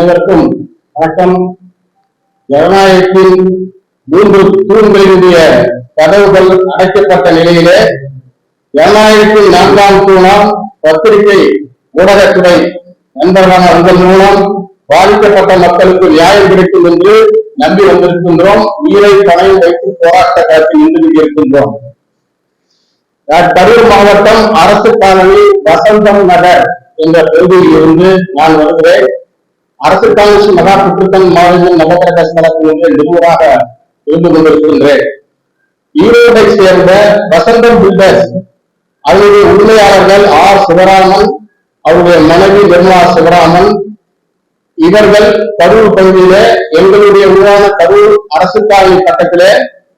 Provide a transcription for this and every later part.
அனைவருக்கும் வணக்கம். ஜனநாயகத்தின் மூன்று தூண்களினுடைய கதவுகள் அடைக்கப்பட்ட நிலையிலே ஜனநாயகத்தின் நான்காம் தூணாம் பத்திரிகை ஊடகத்துறை நண்பர்களான உங்கள் மூலம் பாதிக்கப்பட்ட மக்களுக்கு நியாயம் கிடைக்கும் என்று நம்பி வந்திருக்கின்றோம். உயிரை பணையில் வைத்து போராட்ட களத்தில் நின்று இருக்கின்றோம். கரூர் மாவட்டம் அரசு காலனி வசந்தம் நகர் என்ற பகுதியில் இருந்து நான் வருகிறேன். அரசு காங்கிரஸ் மகா புற்றுத்தன் மாநிலம் நவகர கழகத்தினுடைய இருந்து கொண்டிருக்கின்றேன் ஈரோட்டை சேர்ந்த வசந்தம் பில்டர்ஸ் அவருடைய உரிமையாளர்கள் ஆர் சிவராமன் அவருடைய மனைவி நிர்மலா சிவராமன் இவர்கள் கரூர் பகுதியில எங்களுடைய ஊரான கரூர் அரசு காலனி பக்கத்திலே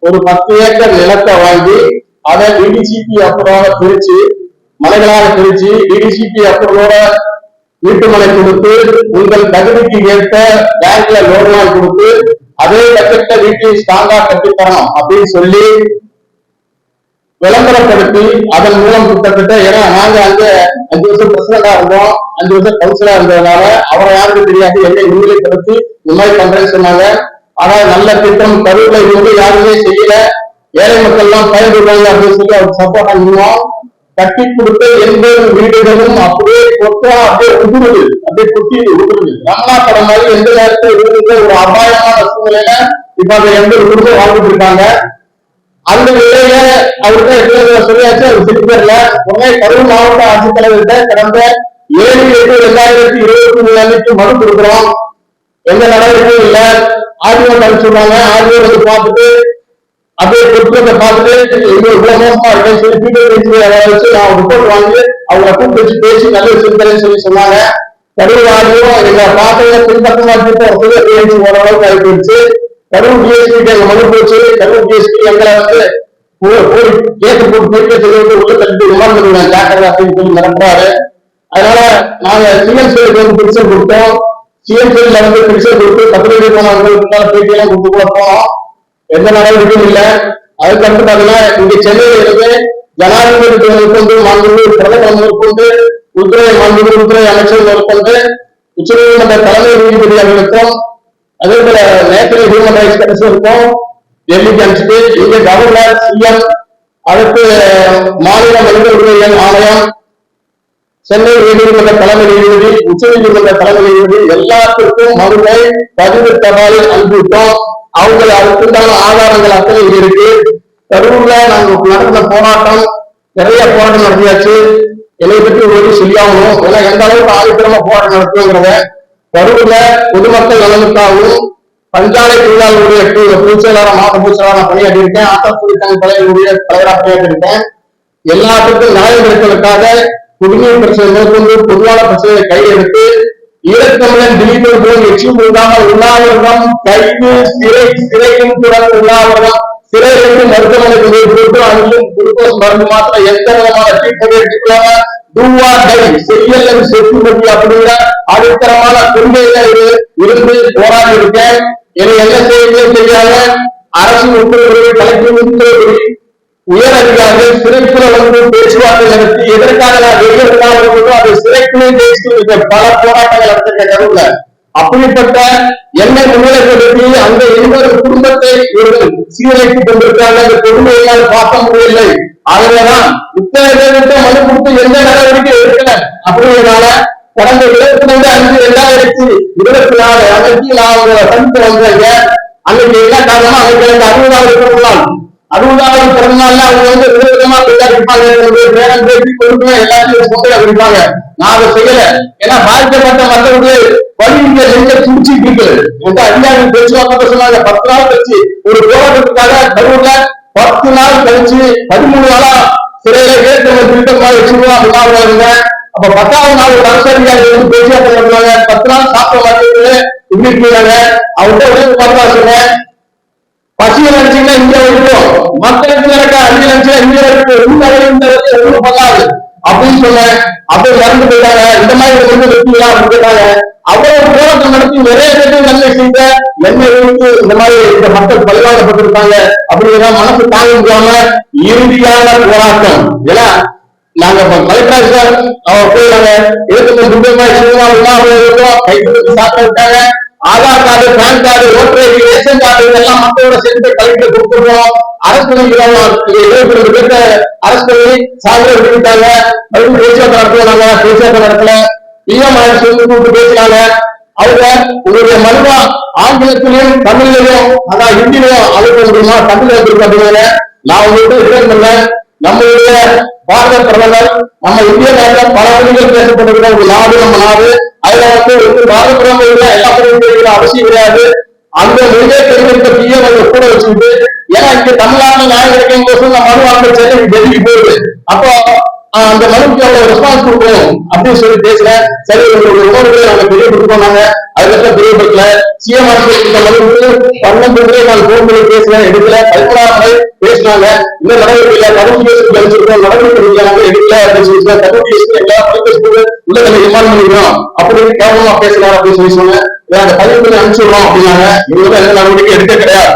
ஒரு பத்து ஏக்கர் நிலத்தை வாங்கி அதை டிடிசிபி அப்புறமாக பிரிச்சு மலைகளாக பிரிச்சு டிடிசிபி அப்புறமோட வீட்டுமனை கொடுத்து உங்கள் தகுதிக்கு ஏற்ப பேங்க்ல லோன் கொடுத்து அதே பட்ஜெட்ல வீட்டில் ஸ்ட்ராங்கா கட்டித்தரணும் அப்படின்னு சொல்லி விளம்பரப்படுத்தி அதன் மூலம் கிட்டத்தட்ட ஏன்னா நாங்க அங்க அஞ்சு வருஷம் பிரசிடண்டா இருந்தோம். அஞ்சு வருஷம் கவுன்சிலா இருந்ததுனால அவரை யாருக்கும் தெரியாது என்னை முன்னிலைப்படுத்தி இந்த மாதிரி பண்றேன்னு சொன்னாங்க. ஆனா நல்ல திட்டம் கருவில இருந்து யாருமே செய்யல. ஏழை மக்கள் எல்லாம் பயன்படுவாங்க அப்படின்னு சொல்லி அவர் சப்போர்ட் பண்ணுவோம் கட்டி கொடுத்த எண்பது வீடுகளும் அப்படியே கொத்தா அப்படியே உதுருது. அப்படியே கொட்டி உதிருது. ரமணா படம் மாதிரி எந்த நேரத்தில் இருந்த ஒரு அபாயமான சூழ்நிலையில இப்ப அந்த எண்பது குடும்பம் வாழ்ந்துட்டு இருக்காங்க. அந்த நிலையில அவர்கிட்ட எத்தனை சொல்லியாச்சு? அவர் திருப்பி உடனே கரூர் மாவட்ட ஆட்சித்தலைவர்கிட்ட கடந்த ஏழு எட்டு ரெண்டாயிரத்தி இருபத்தி மூணு அன்னைக்கு மனு கொடுக்குறோம். எந்த நடவடிக்கையும் இல்ல. ஆர்டிஓ சொல்றாங்க. ஆர்டிஓ வந்து பார்த்துட்டு அப்படியே கொடுத்ததை பார்த்துட்டு எங்க இவ்வளவு மோசமா இருக்கேன்னு சொல்லி பீட்டர் வச்சு நான் ரிப்போர்ட் வாங்கி அவங்களை கூப்பிட்டு வச்சு பேசி நல்ல வச்சிருக்கிறேன்னு சொல்லி சொன்னாங்க. கரூர் ஆடியோ எங்க பார்த்ததை பின்பற்றமா சொல்லி ஓரளவுக்கு ஆகி போயிடுச்சு கரூர் டிஎஸ்பி எங்க மனு போச்சு. கரூர் டிஎஸ்பி எங்களை வந்து போய் கேட்டு போட்டு போயிட்டு சொல்லி உள்ள தள்ளி விமானம் பண்ணுவேன் ஜாக்கிரதை அப்படின்னு சொல்லி மிரட்டுறாரு. அதனால நாங்க சிஎம் சேலுக்கு வந்து பிடிச்சல் கொடுத்தோம். சிஎம் சேல வந்து பிடிச்சல் கொடுத்து பத்திரிகை போனவங்களுக்கு பேட்டி எல்லாம் கொடுத்து கூட போனோம். எந்த நடவடிக்கையும் இல்ல. அதுக்கடுத்து பாத்தீங்கன்னா இங்க சென்னையில இருந்து ஜனாதிபதி மேற்கொண்டு மாண்புமிகு பிரதமர் மேற்கொண்டு உள்துறை மாண்புமிகு உள்துறை அமைச்சர் மேற்கொண்டு உச்சநீதிமன்ற தலைமை நீதிபதி அவர்களுக்கும் அதே போல நேஷனல் ஹியூமன் ரைட்ஸ் கமிஷனுக்கும் டெல்லிக்கு அனுப்பிச்சிட்டு இங்க கவர்னர் சிஎம் அடுத்து மாநில மனித உரிமைகள் ஆணையம் சென்னை உயர்நீதிமன்ற தலைமை நீதிபதி உச்ச நீதிமன்ற தலைமை நீதிபதி எல்லாத்திற்கும் மனுவை பதிவு தபாலில் அனுப்பிவிட்டோம் அவங்கள அதுக்குண்டான ஆதாரங்கள் அத்தனை இங்க இருக்கு. கரூர்ல நாங்க நடந்த போராட்டம் நிறைய போராட்டம் நடத்தியாச்சு என்னை பற்றி ஒரு சொல்லியாகணும். ஏன்னா எந்த அளவுக்கு ஆதித்திரமா போராட்டம் நடத்துங்கிறத கரூர்ல பொதுமக்கள் நலனுக்காகவும் பஞ்சாலை தொழிலாளர்களுடைய பொதுச் செயலாளர் மாவட்ட பொதுச் செயலாளர் பணியாற்றி இருக்கேன் ஆட்டத்துறை சங்க தலைவருடைய தலைவராக பணியாற்றி இருக்கேன் எல்லாத்துக்கும் நியாயம் கிடைப்பதற்காக குடிநீர் பிரச்சனை மேற்கொண்டு பொதுவான பிரச்சனைகளை கையெடுத்து ஈழத்தமிழன் திலீபன் போல் எச்சும் கொள்ளாமல் உண்ணாவிரதம் கைது சிறை சிறையும் தொடர்ந்து உண்ணாவிரதம் சிறையிலிருந்து மருத்துவமனை கொண்டு கொடுத்து அதிலும் குளுக்கோஸ் மருந்து மாத்திரம் எந்த விதமான ட்ரீட்மெண்ட் எடுத்துக்கலாம டூவா டை செய்யல் செத்துமதி அப்படிங்கிற அடித்தரமான கொள்கையில இருந்து போராடி இருக்கேன். என்னை என்ன செய்யவே தெரியாத அரசு உத்தரவு கலெக்டர் உத்தரவு உயர் அதிகாரிகள் சிறைக்குள்ள வந்து பேச்சுவார்த்தை நடத்தி எதற்காக நான் வெளியிருக்காக அது சிறைக்குள்ளே பேசி பல போராட்டங்கள் நடத்திருக்க கருவுல அப்படிப்பட்ட எண்ணெய் முன்னிலைப்படுத்தி அந்த எண்பது குடும்பத்தை இவர்கள் சீரழித்து கொண்டிருக்காங்க அந்த கொடுமையால் பார்க்க முடியவில்லை. ஆகவேதான் இத்தனை பேருக்கு மனு கொடுத்து எந்த நடவடிக்கை எடுக்கல? அப்படிங்கிறதுனால கடந்த இருபத்தி ரெண்டு அஞ்சு இரண்டாயிரத்தி இருபத்தி நாலு அன்னைக்கு நான் சந்தித்து வந்தேங்க அன்னைக்கு என்ன காரணமா அன்னைக்கு எனக்கு அறுபதாவது பிறந்தநாள் பிறந்த நாள்ல அவங்க வந்து விதவிதமா கொண்டாடிப்பாங்க பேரன் பேசி கொடுக்கணும் எல்லாத்தையும் சொந்தையா கொடுப்பாங்க நான் அதை செய்யல ஏன்னா பாதிக்கப்பட்ட மக்களுடைய வழியில எங்க துடிச்சிட்டு இருக்குது எந்த அதிகாரி பேச்சுவார்த்தை சொன்னாங்க பத்து நாள் கழிச்சு ஒரு போராட்டத்துக்காக கரூர்ல பத்து நாள் கழிச்சு பதிமூணு நாளா சிறையில ஏற்கனவே திட்டம் மாதிரி வச்சிருவோம் முன்னாள் இருந்தேன் அப்ப பத்தாவது நாள் ஒரு அரசு அதிகாரி வந்து பேச்சுவார்த்தை நடத்துவாங்க பத்து நாள் சாப்பிட மாட்டேங்குது இப்படி இருக்கிறாங்க அவர்கிட்ட உடனே பார்த்தா சொன்னேன் பசிய நினைச்சீங்கன்னா இங்க இருக்கும் மக்களுக்கு இருக்க அஞ்சு நினைச்சா இங்க இருக்கு உங்க இந்த ஒண்ணும் பண்ணாது அப்படின்னு சொன்னேன். அப்படியே இறந்து போயிட்டாங்க. இந்த மாதிரி வந்து வெட்டிங்களா அப்படின்னு அவ்வளவு போராட்டம் நடத்தி நிறைய பேருக்கு நல்ல செய்த என்ன வைத்து இந்த மாதிரி இந்த மக்கள் பழிவாங்கப்பட்டிருக்காங்க அப்படிங்கிற மனசு தாங்க முடியாம இறுதியான போராட்டம். ஏன்னா நாங்க கலெக்டர் சார் அவர் போய் நாங்க எடுத்து துன்பமா சினிமா இருக்கோம். கைது சாப்பிட்டு விட்டாங்க Aadhaar card pan card voter ID ration card இதெல்லாம் மக்களோட சேர்ந்து கலெக்டர் கொடுத்துருவோம் அரசு பண்ணிக்கிறோம் இருபத்தி பேர்த்த அரசு பண்ணி சாதனை விட்டுட்டாங்க மறுபடியும் பேச்சுவார்த்தை நடத்துவாங்க பேச்சுவார்த்தை நடத்தல. பிஎம் அரசு வந்து கூப்பிட்டு பேசினாங்க. அவங்க உங்களுடைய மனுவா ஆங்கிலத்திலையும் தமிழ்லையும் அதான் ஹிந்திலையும் அனுப்ப முடியுமா? தமிழ்ல இருக்கு நான் உங்களுக்கு ரிட்டர்ன் பண்ணேன் நம்மளுடைய பாரத பிரதமர் நம்ம இந்திய நாட்டில் பல மொழிகள் பேசப்பட்டிருக்கிற ஒரு நாடு நம்ம நாடு. அதுல வந்து ஒரு பாரத பிரதமர் இல்ல எல்லா மொழியும் அவசியம் கிடையாது. அந்த மொழியை தெரிவித்த பிஎம் அதை கூட வச்சுக்கிட்டு ஏன்னா இங்க தமிழ்நாட்டுல நியாயம் கிடைக்கும் கோசம் நம்ம மனு வாங்க சென்னை டெல்லிக்கு போகுது. அப்போ அந்த மனுக்கு அவ்வளவு ரெஸ்பான்ஸ் கொடுக்கணும் அப்படின்னு சொல்லி பேசுறேன் சரி உங்களுடைய உணர்வுகளை நாங்க தெரியப்படுத்தோம் நாங்க அதுக்கப்புறம் தெரியப்படுத்தல. சிஎம் இந்த மனுக்கு பன்னெண்டு நான் போன் பண்ணி பேசுறேன் எடுக்கல பதிமூணாம் முறை பேசினாங்க இந்த நடவடிக்கை இல்ல தமிழ் பேசி கழிச்சிருக்கோம் நடவடிக்கை எடுக்கல எடுக்கல அப்படின்னு சொல்லி தமிழ் பேசி எல்லா மொழி பேசும்போது உள்ள நம்ம பண்ணிக்கிறோம் அப்படின்னு கேவலமா பேசலாம் அப்படின்னு சொல்லி சொன்னேன் அந்த பதிவு பண்ணி அனுப்பிச்சுடுறோம் அப்படின்னாங்க இவங்க எந்த நடவடிக்கை எடுக்க கிடையாது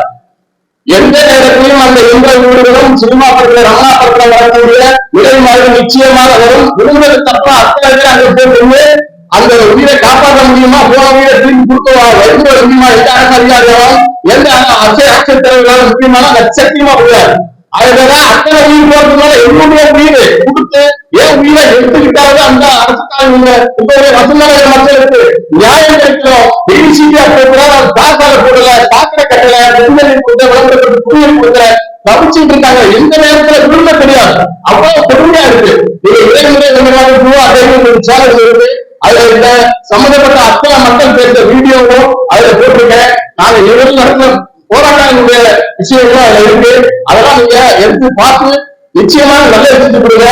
எந்த நேரத்திலும் அந்த எந்த ஊர்களும் சினிமா படத்துல ரமணா படத்துல வரக்கூடிய விலை மாதிரி நிச்சயமாக வரும். விரும்புறது தப்ப அத்தனை பேர் அங்க போட்டு அந்த உயிரை காப்பாற்ற முடியுமா? போன உயிரை திருப்பி கொடுக்கவா? வைக்க முடியுமா எந்த அரசு அதிகாரியாலும் எந்த அச்சை ஆட்சியர் தலைவர்களாலும் முக்கியமான? லட்சத்தியமா முடியாது அதுதான் அத்தனை உயிர் போறதுனால என்னுடைய உயிரை கொடுத்து ஏன் உயிரை எடுத்துக்கிட்டாவது அந்த அரசுக்காக உங்களுடைய வசந்தன மக்களுக்கு நியாயம் கிடைக்கணும் டிசிபியா போடுறாரு தாக்கால போடல தாக்கல கட்டல விடுதலை கொடுத்த விளம்பரத்துக்கு குடிநீர் கொடுத்த தவிச்சுட்டு இருக்காங்க. எந்த நேரத்துல விரும்ப தெரியாது. அவ்வளவு பெருமையா இருக்கு. நீங்க இளைஞரை இந்த அதே ஒரு சேனல் இருக்கு. அதுல இந்த சம்பந்தப்பட்ட அத்தனை மக்கள் பேச வீடியோவும் அதுல போட்டிருக்கேன். நாங்க இவர்கள் நடத்தின போராட்டங்களுடைய விஷயங்களும் அதுல இருக்கு. அதெல்லாம் நீங்க எடுத்து பார்த்து நிச்சயமாக நல்ல எடுத்து கொடுங்க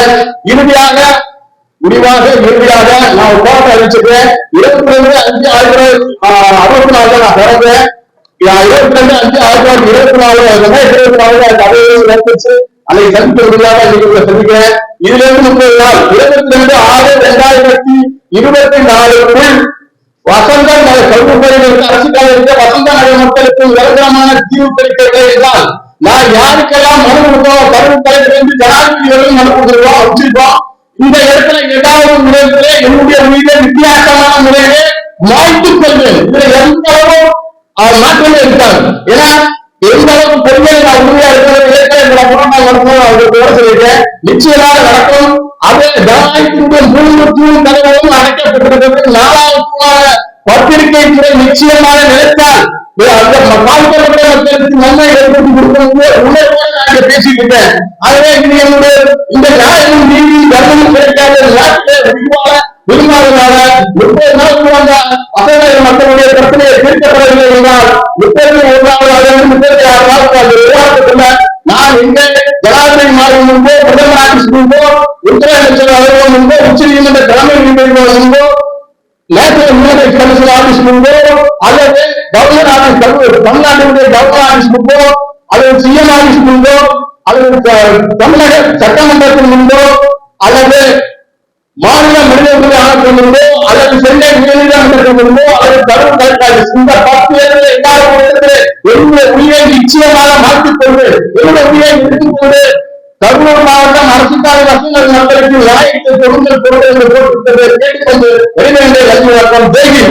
இறுதியாக முடிவாக இறுதியாக நான் ஒரு போராட்டம் அறிவிச்சிருக்கேன் இருபத்தி ரெண்டு அஞ்சு ஆயிரத்தி அறுபத்தி நாலு நான் பிறந்தேன். இருபத்தி ரெண்டு அஞ்சு ஆயிரத்தி தொள்ளாயிரத்தி இருபத்தி நாலு ரெண்டாயிரத்தி இருபத்தி நாலு அந்த அவையை நடந்துச்சு அதை சந்திக்க முடியாத இன்னைக்கு சந்திக்கிறேன். இதுல இருந்து முப்பது நாள் இருபத்தி ரெண்டு ஆறு ரெண்டாயிரத்தி இருபத்தி நாலுக்குள் வசந்த நகர் அரசுக்காக வசந்த நகர மக்களுக்கு நிரந்தரமான தீர்வு கிடைக்கவில்லை என்றால் நான் யாருக்கெல்லாம் மனு கொடுத்தோம் கல்வி தலைவர் என்று ஜனாதிபதிகளும் மனு கொடுத்துருக்கோம் வச்சிருக்கோம். இந்த இடத்துல ஏதாவது முறையிலே என்னுடைய மீது வித்தியாசமான முறையிலே மாய்த்துக் கொள்வேன். இதுல எந்த அளவு மாற்றமே இருக்காங்க ஏன்னா எந்த அளவுக்கு பெண்கள் நான் உண்மையா இருக்கிறது இலக்கிய போராட்டம் நடக்கும் அவருக்கு கூட சொல்லியிருக்கேன். நிச்சயமாக நடக்கும். அது ஜனநாயகத்தினுடைய தலைவரும் நாலாவது பத்திரிகை துறை நிச்சயமாக நினைத்தால் அந்த பாதிக்கப்பட்ட மக்களுக்கு நன்மை ஏற்படுத்தி கொடுக்கணும் நான் ஆகவே இது என்னுடைய இந்த நியாயமும் நீதி தர்மமும் கிடைக்காத நாட்டிலே விரிவாக விரும்பாதனால முப்பது நாளுக்கு வந்த அசைவ மக்களுடைய பிரச்சனையை தீர்க்கப்படவில்லை என்றால் முப்பத்தி ஒன்றாவது முப்பத்தி ஆறு நாளுக்கு அந்த விவாதத்துக்குள்ள நான் இங்க ஜனாதிபதி மாறி முன்போ பிரதமர் ஆபீஸ் முன்போ உள்துறை அமைச்சர் அலுவலகம் முன்போ உச்ச நீதிமன்ற தலைமை நீதிபதி முன்போ நேஷனல் யுனைடெட் கமிஷன் ஆபீஸ் முன்போ அல்லது கவர்னர் ஆபீஸ் தமிழ்நாட்டினுடைய கவர்னர் ஆபீஸ் முன்போ அல்லது சிஎம் ஆபீஸ் முன்போ அல்லது தமிழக சட்டமன்றத்தின் முன்போ அல்லது மாநில மனித உரிமை ஆணையத்தின் முன்போ அல்லது சென்னை உயர்நீதிமன்றத்தின் முன்போ அல்லது கரூர் கலெக்டர் இந்த பத்து ஏழு எல்லாரும் என்னுடைய உரிமையை நிச்சயமாக மாற்றிக் கொண்டு என்னுடைய உரிமையை எடுத்துக் கொண்டு கரூர் மாவட்டம் அரசு சாலை வசங்கள் மக்களுக்கு நியாயத்தை கொடுங்கள் கொடுங்கள் என்று கேட்டுக்கொண்டு வெளிநடை லட்சுமி வணக்கம். தேவி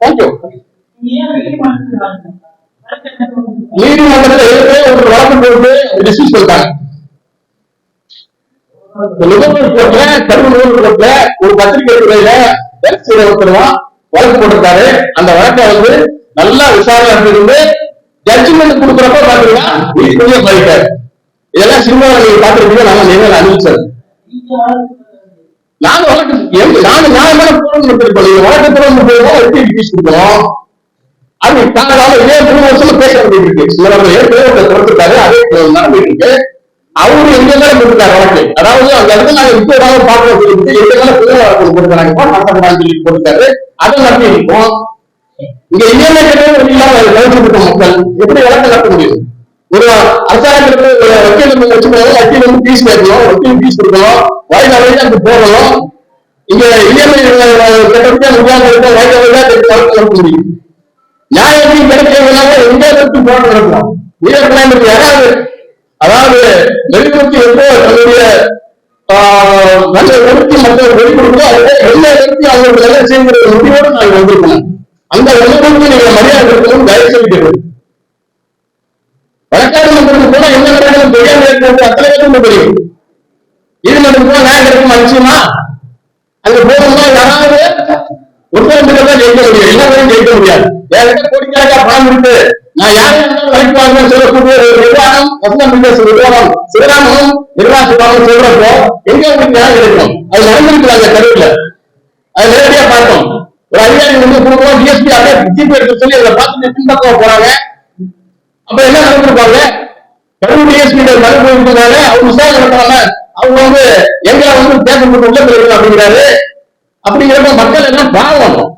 தேங்க்யூ நீதிமன்றத்தில் ஒரு வழக்கு போட்டு டிஸ்மிஸ் பண்ணிட்டாங்க. கருவூர் கோர்ட்ல ஒரு பத்திரிகை துறையில ஒருத்தருவான் வழக்கு போட்டிருக்காரு. அந்த வழக்கை வந்து நல்லா விசாரணை நடத்திருந்து ஜட்ஜ்மெண்ட் கொடுக்குறப்ப பாத்தீங்கன்னா இதெல்லாம் சினிமாவில் நீங்க பாத்துருக்கீங்க நாம நேரில் அனுப்பிச்சது. நாங்க வழக்கு எங்க நாங்க நியாயமான போராட்டம் நடத்திருக்கோம் நீங்க வழக்கு போராட்டம் எப்படி பீஸ் கொடுக்கணும். அது நாங்க இதே மூணு வருஷமா பேச வேண்டியது இருக்கு ஏற்கனவே ஒருத்தர் கொடுத்துருக்காரு. அதே இருக்கு அவரு எங்க மேல போட்டுருக்காரு வழக்கு. அதாவது அந்த இடத்துல நாங்க இப்போ ஏதாவது பார்க்கணும் சொல்லிட்டு எங்க மேல புதிய வழக்கு போட்டுருக்காங்க சொல்லி அதை நடத்தி இருக்கோம் இங்க இயற்கை கிடையாது மக்கள் எப்படி வழக்கு நடத்த முடியும்? ஒரு அரசாங்கத்துக்கு வக்கீல் வச்சுக்கணும் வக்கீல் வந்து ஃபீஸ் கேட்கணும். வக்கீல் ஃபீஸ் கொடுக்கணும். வயது வரைக்கும் அங்க போடணும் இங்க இஎம்ஐ கட்டணத்தை முடியாம இருக்க வயது வரைக்கும் வழக்கு முடியும் நியாயத்தையும் கிடைக்கிறதுனால எங்க இருந்து போராட்டம் நடக்கும்? உயர் யாராவது அதாவது வெளிநோக்கி வந்து தன்னுடைய நல்ல ஒழுக்கி மக்கள் வெளிப்படுத்தோ அதுல எல்லா இடத்தையும் அவங்களுக்கு நல்ல செய்கிற முடிவோடு நாங்கள் வந்திருக்கோம் அந்த உணர்வுக்கு நீங்க மரியாதை இருக்கணும் தயவு செய்து வழக்காடு மன்றத்துக்கு போனா என்ன நடக்கும் தெரியாம இருக்கிறது அத்தனை பேருக்கும் தெரியும். நீதிமன்றத்துக்கு போனா நியாயம் கிடைக்குமா நிச்சயமா அங்க போகணும்னா யாராவது ஒருத்தர் தான் ஜெயிக்க முடியும் எல்லாரும் ஜெயிக்க முடியாது. என்கிட்ட கோடிக்கணக்கா பணம் இருக்கு நான் யாரை வேணாலும் வேலைக்கு சொல்லக்கூடிய ஒரு நிர்வாகம் வசந்தம் நிர்வாகம் சிவராமனும் நிர்வாக சொல்றப்போ எங்க உங்களுக்கு நியாயம் கிடைக்கும்? அது நடந்திருக்கு அந்த கருவில அது நேரடியா பார்த்தோம் ஒரு அதிகாரி வந்து கொடுக்கணும் டிஎஸ்பி அப்படியே ஜிபி எடுக்க சொல்லி அதை பார்த்து பின்பக்கம் போறாங்க. அப்ப என்ன நடந்திருப்பாங்க? கரூர் ஸ்பீடர் மறுப்பு இருக்கிறாங்க அவங்க விசாரணை பண்றாங்க அவங்க வந்து எங்களை வந்து தேர்தல் உள்ள போயிருக்கோம் அப்படிங்கிறாரு. அப்படிங்கிறப்ப மக்கள் எல்லாம் பாவம்.